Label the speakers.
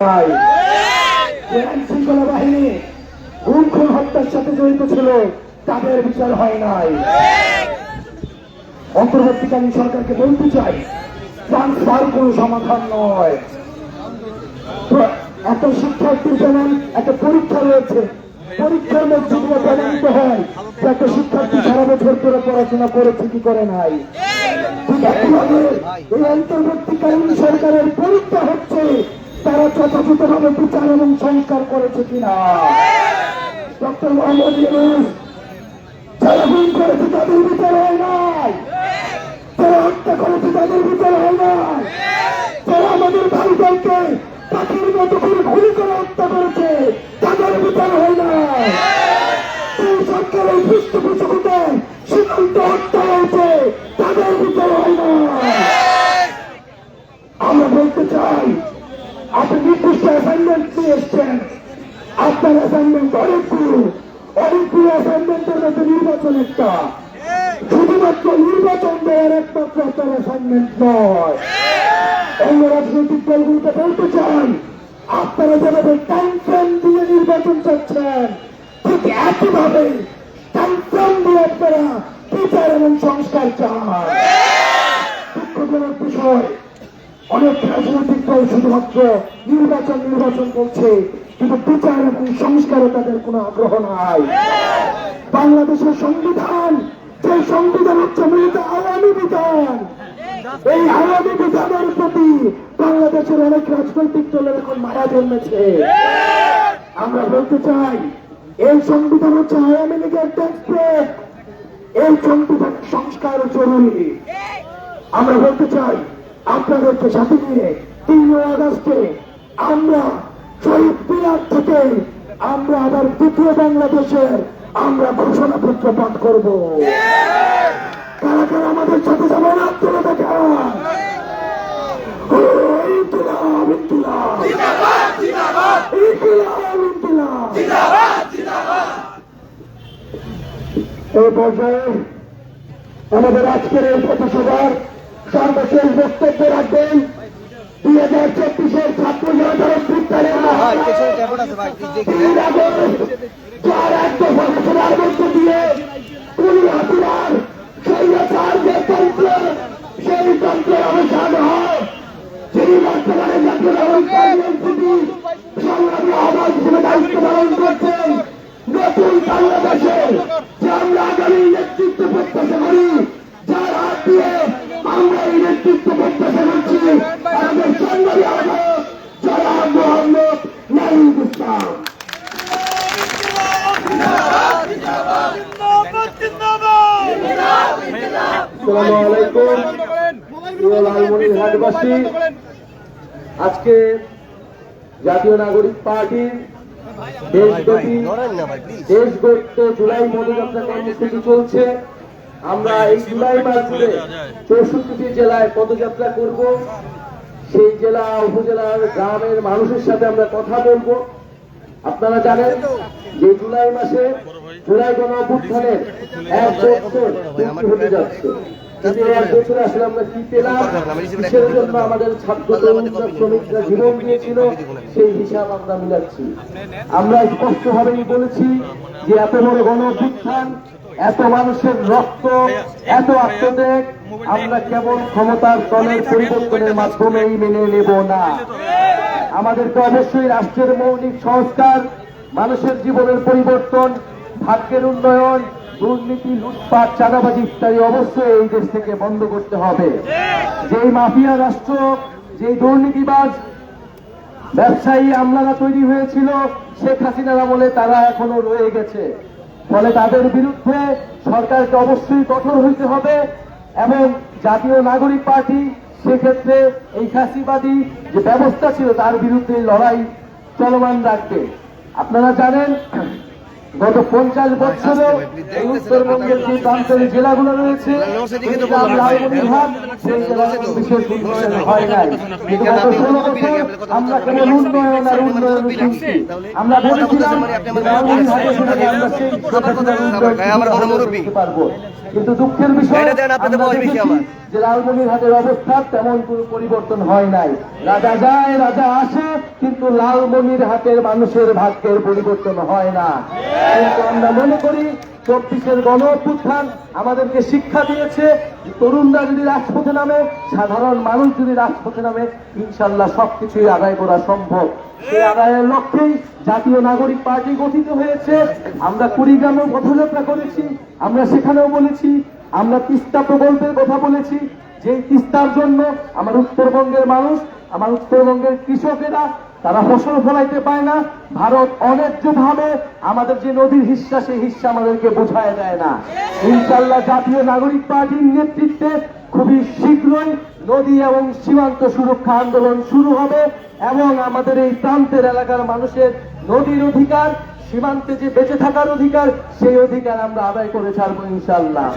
Speaker 1: যে আইন শৃঙ্খলা বাহিনী গুম হত্যার সাথে জড়িত ছিল, তাদের বিচার হয় নাই। অন্তর্বর্তীকালীন সরকারকে বলতে চাই ট্রান্সফার কোনো সমাধান নয়। তো একটা শিক্ষার্থীর যেমন একটা পরীক্ষা রয়েছে। পরীক্ষার মধ্যে দিয়ে প্রমাণিত হয় একটা শিক্ষার্থী সারা বছর ধরে পড়াশোনা করেছে, কি করে নাই? এই অন্তর্বর্তীকালীন সরকারের পরীক্ষা হচ্ছে তারা যথাযথভাবে বিচার এবং সংস্কার করেছে কিনা? ডক্টর মোহাম্মদ যারা গুম করেছে তাদের বিচার হয় নাই। যারা হত্যা করেছে তাদের বিচার হয় নাই। যারা আমাদের ভাইদেরকে পাখির মতো করে গুলি করে হত্যা করেছে, তাদের বিচার হয় না এই সরকারের পৃষ্ঠপোষকতা সীমান্ত হত্যা হয়েছে তাদের বিচার হয় না আমরা বলতে চাই আপনি নির্দিষ্ট অ্যাসাইনমেন্ট নিয়ে এসছেন আপনার অ্যাসাইনমেন্ট অনেকগুলো অনেকগুলো অ্যাসাইনমেন্টের মধ্যে নির্বাচন একটা। শুধুমাত্র নির্বাচন দেওয়ার একমাত্র আপনার অ্যাসাইনমেন্ট নয়। অন্য রাজনৈতিক দলগুলোকে বলতে চান, আপনারা যেভাবে টাইম দিয়ে নির্বাচন চাচ্ছেন, ঠিক একইভাবে টাইম দিয়ে আপনারা বিচার এবং সংস্কার চান। দুঃখজনক বিষয়, অনেক রাজনৈতিক দল শুধুমাত্র নির্বাচন নির্বাচন করছে কিন্তু বিচার এবং সংস্কারে তাদের কোনো আগ্রহ নাই। বাংলাদেশের সংবিধান, যে সংবিধান হচ্ছে মূলত আওয়ামী বিধান এই আওয়ামী বিধানের প্রতি বাংলাদেশের অনেক রাজনৈতিক দলের এখন মায়া জন্মেছে। আমরা বলতে চাই, এই সংবিধান হচ্ছে আওয়ামী লীগের টেক্সট এই সংবিধান সংস্কার জরুরি। আমরা বলতে চাই, আপনাদেরকে সাথে নিয়ে তিন আগস্টে আমরা শহীদ মিনার থেকে আমরা আবার দ্বিতীয় বাংলাদেশের আমরা ঘোষণাপত্র পাঠ করব। কারা কারা আমাদের সাথে যাবেন? আপনারা দেখা ইনকিলাব ইনকিলাব। ইনকিলাব ইনকিলাব। এই পর্যায়ে আমাদের আজকের এই প্রতিসভার সর্বশেষ বক্তব্য রাখবেন দুই হাজার চব্বিশের ছাত্র জনতার অভ্যুত্থানের যার এক দফা ঘোষণার মধ্য দিয়ে কুড়ি হাসিনার স্বৈরাচার যে তন্ত্র সেই তন্ত্রের অবসান হয় যিনি বর্তমানে জাতীয় নাগরিক এনসিপি সংগ্রামী আহ্বান হিসেবে দায়িত্ব পালন করছেন নতুন বাংলাদেশে যে আমরা আগামী নেতৃত্ব প্রত্যাশা করি যার হাত দিয়ে আমরা এই নেতৃত্ব প্রত্যাশা করছি আমাদের সংগ্রামী আহ্বায়ক জনাব মোহাম্মদ নাইম ইসলাম আসসালামু আলাইকুম। প্রিয় লালমনিরহাটবাসী, আজকে জাতীয় নাগরিক পার্টির দেশব্যাপী দেশ গড়তে জুলাই পদযাত্রা কর্মসূচি চলছে। আমরা এই জুলাই মাস জুড়ে চৌষট্টিটি জেলায় পদযাত্রা করব। সেই জেলা, উপজেলার গ্রামের মানুষের সাথে আমরা কথা বলব। আপনারা জানেন যে জুলাই মাসে জুলাই গণ অভ্যুত্থানের এক বছর হতে যাচ্ছে। কিন্তু এক বছরে আসলে আমরা কি পেলাম? কিসের জন্য আমাদের ছাত্র তরুণরা শ্রমিকরা জীবন দিয়েছিল সেই হিসাব আমরা মিলাচ্ছি। আমরা স্পষ্ট ভাবেই বলেছি যে এত বড় গণ অভ্যুত্থান এত মানুষের রক্ত এত আত্মত্যাগ আমরা কেবল ক্ষমতার দলের পরিবর্তনের মাধ্যমেই মেনে নেব না। আমাদেরকে অবশ্যই রাষ্ট্রের মৌলিক সংস্কার মানুষের জীবনের পরিবর্তন ভাগ্যের উন্নয়ন, দুর্নীতি, লুটপাট, চাঁদাবাজি ইত্যাদি অবশ্যই এই দেশ থেকে বন্ধ করতে হবে। যেই মাফিয়া রাষ্ট্র, যেই দুর্নীতিবাজ ব্যবসায়ী আমলারা তৈরি হয়েছিল, শেখ হাসিনার আমলে তারা এখনও রয়ে গেছে। ফলে তাদের বিরুদ্ধে সরকারকে অবশ্যই কঠোর হইতে হবে এবং জাতীয় নাগরিক পার্টি সেক্ষেত্রে এই ফাঁসিবাদী যে ব্যবস্থা ছিল তার বিরুদ্ধে লড়াই চলমান রাখবে। আপনারা জানেন গত পঞ্চাশ বছরে এই উত্তরবঙ্গের যে প্রান্তের জেলাগুলো রয়েছে কুড়িগ্রাম, লালমনিরহাট, সেই জেলাগুলো বিশেষ উন্নয়ন হয় নাই। কিন্তু গত ষোলো বছর আমরা কেবল উন্নয়ন আর উন্নয়ন শুনছি আমরা বলেছিলাম পারব। কিন্তু দুঃখের বিষয়। যে লালমনিরহাটের অবস্থা তেমন কোনো পরিবর্তন হয় নাই। রাজা যায় রাজা আসে
Speaker 2: কিন্তু লালমনির হাতের মানুষের ভাগ্যের পরিবর্তন হয় না। কিন্তু আমরা মনে করি, চব্বিশের গণ অভ্যুত্থান আমাদেরকে শিক্ষা দিয়েছে তরুণরা যদি রাজপথে নামে, সাধারণ মানুষ যদি রাজপথে নামে, ইনশাল্লাহ সবকিছুই আদায় করা সম্ভব। সেই আদায়ের লক্ষ্যেই জাতীয় নাগরিক পার্টি গঠিত হয়েছে। আমরা কুড়িগ্রামেও পথযাত্রা করেছি, আমরা সেখানেও বলেছি, আমরা তিস্তা প্রকল্পের কথা বলেছি। যে তিস্তার জন্য আমার উত্তরবঙ্গের মানুষ, আমার উত্তরবঙ্গের কৃষকেরা তারা ফসল ফলাইতে পায় না। ভারত অন্যায্যভাবে আমাদের যে নদীর হিস্সা, সেই হিস্সা আমাদেরকে বোঝায় দেয় না। ইনশাল্লাহ জাতীয় নাগরিক পার্টির নেতৃত্বে খুবই শীঘ্রই নদী এবং সীমান্ত সুরক্ষা আন্দোলন শুরু হবে এবং আমাদের এই প্রান্তের এলাকার মানুষের নদীর অধিকার, সীমান্তে যে বেঁচে থাকার অধিকার, সেই অধিকার আমরা আদায় করে ছাড়বো ইনশাল্লাহ